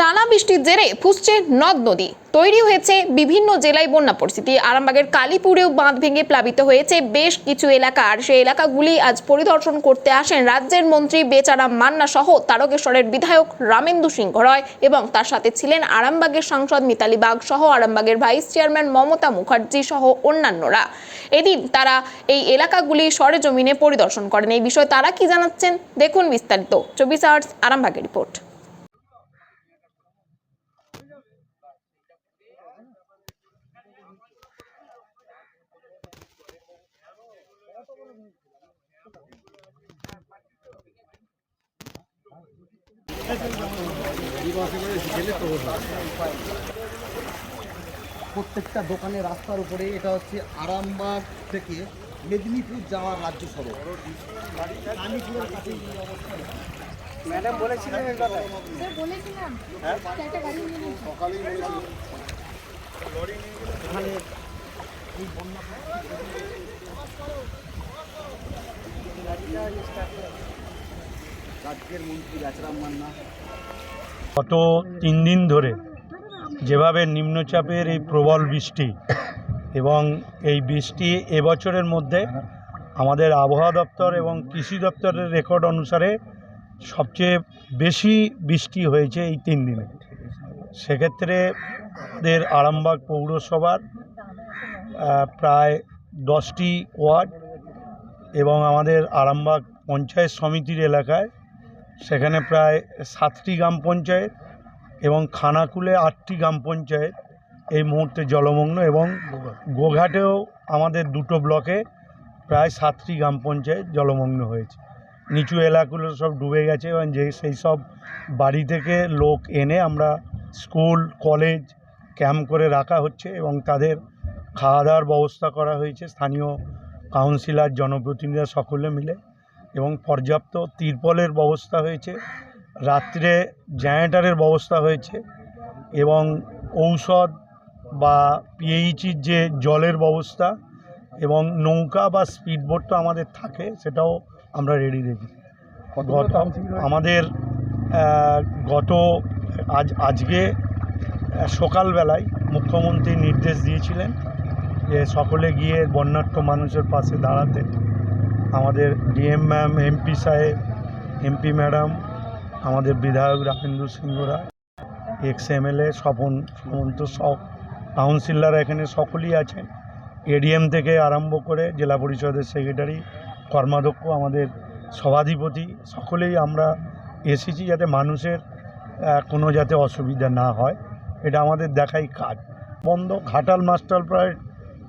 টানা বৃষ্টির জেরে ফুসছে নদ নদী। তৈরি হয়েছে বিভিন্ন জেলায় বন্যা পরিস্থিতি। আরামবাগের কালীপুরেও বাঁধ ভেঙে প্লাবিত হয়েছে বেশ কিছু এলাকা। আর সেই এলাকাগুলি আজ পরিদর্শন করতে আসেন রাজ্যের মন্ত্রী বেচারাম মান্না সহ তারকেশ্বরের বিধায়ক রামেন্দু সিংহ রয় এবং তার সাথে ছিলেন আরামবাগের সাংসদ মিতালি বাগ সহ আরামবাগের ভাইস চেয়ারম্যান মমতা মুখার্জি সহ অন্যান্যরা। এদিন তারা এই এলাকাগুলি সরেজমিনে পরিদর্শন করেন। এই বিষয়ে তারা কি জানাচ্ছেন? দেখুন বিস্তারিত। চব্বিশ আওয়ার্স আরামবাগের রিপোর্ট। প্রত্যেকটা দোকানে রাস্তার উপরে এটা হচ্ছে আরামবাগ থেকে মেদিনীপুর যাওয়ার রাজ্য সড়ক। নিয়েছি। এখানে এই বন্যা রাজ্যের মন্ত্রী রাজরাম মান্না গত তিন দিন ধরে যেভাবে নিম্নচাপের এই প্রবল বৃষ্টি এবং এই বৃষ্টি এবছরের মধ্যে আমাদের আবহাওয়া দপ্তর এবং কৃষি দপ্তরের রেকর্ড অনুসারে সবচেয়ে বেশি বৃষ্টি হয়েছে এই তিন দিনে। সেক্ষেত্রে আমাদের আরামবাগ পৌরসভার প্রায় দশটি ওয়ার্ড এবং আমাদের আরামবাগ পঞ্চায়েত সমিতির এলাকায়। সেখানে প্রায় সাতটি গ্রাম পঞ্চায়েত এবং খানাকুলে আটটি গ্রাম পঞ্চায়েত। এই মুহূর্তে জলমগ্ন এবং গোঘাটেও আমাদের দুটো ব্লকে প্রায় সাতটি গ্রাম পঞ্চায়েত জলমগ্ন হয়েছে। নিচু এলাকাগুলো সব ডুবে গেছে এবং যে সেই সব বাড়ি থেকে লোক এনে আমরা স্কুল, কলেজ ক্যাম্প করে রাখা হচ্ছে এবং তাদের খাওয়া দাওয়ার ব্যবস্থা করা হয়েছে। স্থানীয় কাউন্সিলর, জনপ্রতিনিধিরা সকলে মিলে। এবং পর্যাপ্ত তিরপলের ব্যবস্থা হয়েছে রাত্রে জেনারেটারের ব্যবস্থা হয়েছে এবং ঔষধ বা পিএইচির যে জলের ব্যবস্থা এবং নৌকা বা স্পিডবোট তো আমাদের থাকে সেটাও আমরা রেডি রেখি গত আমাদের গত আজ আজকে সকালবেলায় মুখ্যমন্ত্রী নির্দেশ দিয়েছিলেন যে সকলে গিয়ে বন্যার্থ মানুষের পাশে দাঁড়াতে। আমাদের ডিএম ম্যাম, এমপি সাহেব, এমপি ম্যাডাম, আমাদের বিধায়ক রামেন্দ্র সিংহ রায় এক্স এমএলএ স্বপন, সামন্ত সব কাউন্সিলররা এখানে সকলেই আছেন। এডিএম থেকে আরম্ভ করে জেলা পরিষদের সেক্রেটারি, কর্মাধ্যক্ষ, আমাদের সভাধিপতি, সকলেই আমরা এসেছি যাতে মানুষের কোনো যাতে অসুবিধা না হয়। এটা আমাদের দেখাই কাজ। বন্ধ ঘাটাল মাস্টার প্রায়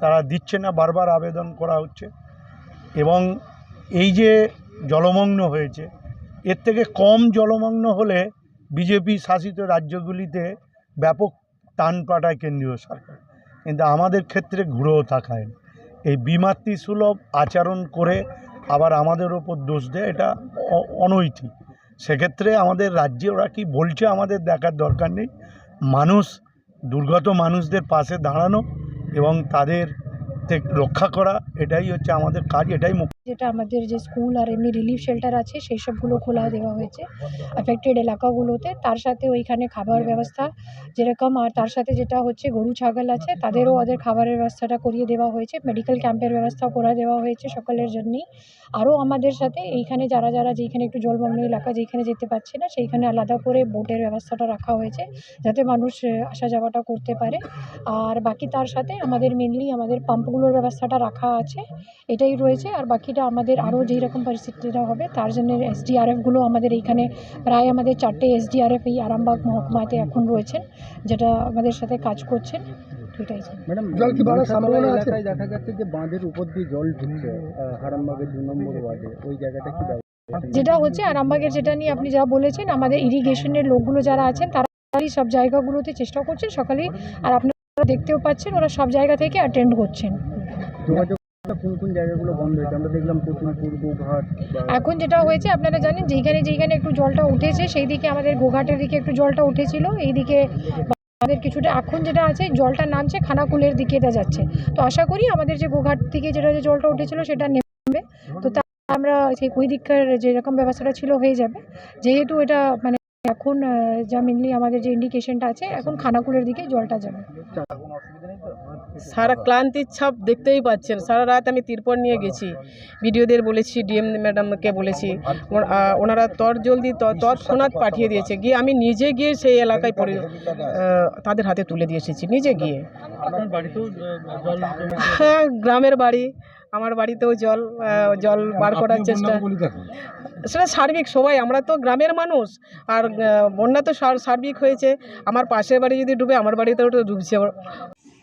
তারা দিচ্ছে না, বারবার আবেদন করা হচ্ছে। এবং এই যে জলমগ্ন হয়েছে, এর থেকে কম জলমগ্ন হলে বিজেপি শাসিত রাজ্যগুলিতে ব্যাপক টান পাঠায় কেন্দ্রীয় সরকার। কিন্তু আমাদের ক্ষেত্রে ঘুরেও তাকায় না। এই বিমাতৃসুলভ আচরণ করে আবার আমাদের ওপর দোষ দেয়, এটা অনৈতিক। সেক্ষেত্রে আমাদের রাজ্যে ওরা কি বলছে আমাদের দেখার দরকার নেই। মানুষ, দুর্গত মানুষদের পাশে দাঁড়ানো এবং তাদের থেকে রক্ষা করা এটাই হচ্ছে আমাদের কাজ এটাই মুখ্য। যেটা আমাদের যে স্কুল আর এমনি রিলিফ শেল্টার আছে, সেই সবগুলো খোলা দেওয়া হয়েছে। অ্যাফেক্টেড এলাকাগুলোতে। তার সাথে ওইখানে খাবার ব্যবস্থা যেরকম, আর তার সাথে যেটা হচ্ছে গরু, ছাগল আছে, তাদেরও ওদের খাবারের ব্যবস্থাটা করিয়ে দেওয়া হয়েছে। মেডিকেল ক্যাম্পের ব্যবস্থা করে দেওয়া হয়েছে সকলের জন্যই। আরও আমাদের সাথে এইখানে যারা যারা যেইখানে একটু জলমগ্ন এলাকা যেখানে যেতে পারছে না, সেইখানে আলাদা করে বোটের ব্যবস্থাটা রাখা হয়েছে, যাতে মানুষ আসা যাওয়াটা করতে পারে। আর বাকি তার সাথে আমাদের মেনলি আমাদের পাম্পগুলোর ব্যবস্থাটা রাখা আছে, এটাই রয়েছে। আর বাকিটা আমাদের আরও যেই রকম পরিস্থিতিটা হবে তার জন্য এসডিআরএফগুলো আমাদের এইখানে প্রায় আমাদের চারটে এসডিআরএফ এই আরামবাগ মহকুমাতে এখন রয়েছেন যেটা আমাদের সাথে কাজ করছেন দুইটাই ম্যাডাম জল কি বাড়ার সম্ভাবনা আছে? দেখা যাচ্ছে যে বাঁধের উপর দিয়ে জল ঢুকছে আরামবাগের দু নম্বর ওয়ার্ডে। ওই জায়গাটা কি যেটা হচ্ছে আরামবাগের যেটা নিয়ে আপনি যা বলেছেন আমাদের ইরিগেশনের লোকগুলো যারা আছেন তারাই সব জায়গাগুলোতে চেষ্টা করছেন সকালেই আর আপনারা দেখতেও পাচ্ছেন ওরা সব জায়গা থেকে অ্যাটেন্ড করছেন। এখন যেটা হয়েছে, আপনারা জানেন যেইখানে যেইখানে একটু জলটা উঠেছে, সেই দিকে আমাদের গোঘাটের দিকে একটু জলটা উঠেছিল। এইদিকে আমাদের কিছুটা, এখন যেটা আছে, জলটা নামছে, খানাকুলের দিকে এটা যাচ্ছে। তো আশা করি আমাদের যে গোঘাট থেকে যেটা যে জলটা উঠেছিল, সেটা নেমে। তো তা আমরা সেই ওই দিককার যেরকম ব্যবস্থাটা ছিল, হয়ে যাবে। যেহেতু এটা মানে এখন যা মেনলি আমাদের যে ইন্ডিকেশনটা আছে এখন খানাকুলের দিকে জলটা যাবে। সারা ক্লান্তির ছাপ দেখতেই পাচ্ছেন। সারা রাত আমি তিরপল নিয়ে গেছি। ভিডিওদের বলেছি ডিএম ম্যাডামকে বলেছি। ওনারা তর জলদি ত- তৎক্ষণাৎ পাঠিয়ে দিয়েছে। গিয়ে আমি নিজে গিয়ে সেই এলাকায় পরি তাদের হাতে তুলে দিয়ে এসেছি নিজে গিয়ে। হ্যাঁ গ্রামের বাড়ি। আমার বাড়িতেও জল জল বার করার চেষ্টা। সেটা সার্বিক সবাই আমরা তো গ্রামের মানুষ। আর বন্যা তো সার- সার্বিক হয়েছে। আমার পাশের বাড়ি যদি ডুবে আমার বাড়িতেও তো ডুবছে।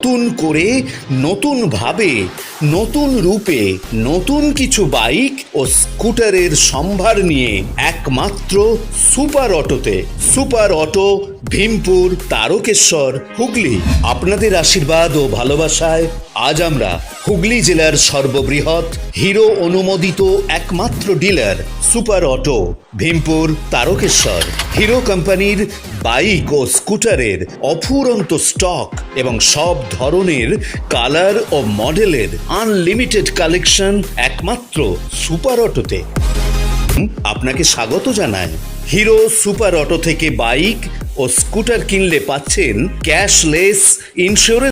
নতুন করে, নতুন ভাবে, নতুন রূপে, নতুন কিছু বাইক ও স্কুটারের সম্ভার নিয়ে একমাত্র সুপার অটোতে। Super auto, Bhimpur, Tarakeswar, Hooghly. আপনাদের আশীর্বাদ ও ভালোবাসায় আজ আমরা হুগলি জেলার সর্ববৃহৎ, হিরো অনুমোদিত একমাত্র dealer super auto, Bhimpur Tarakeswar. Hero কোম্পানির বাইক ও স্কুটারের অফুরন্ত স্টক এবং সব ধরনের কালার ও মডেলের আনলিমিটেড কালেকশন একমাত্র সুপার অটোতে। আপনাকে স্বাগত জানায় হিরো সুপার অটো থেকে বাইক ও স্কুটার কিনলে পাচ্ছেন ক্যাশলেস ইন্স্যুরেন্স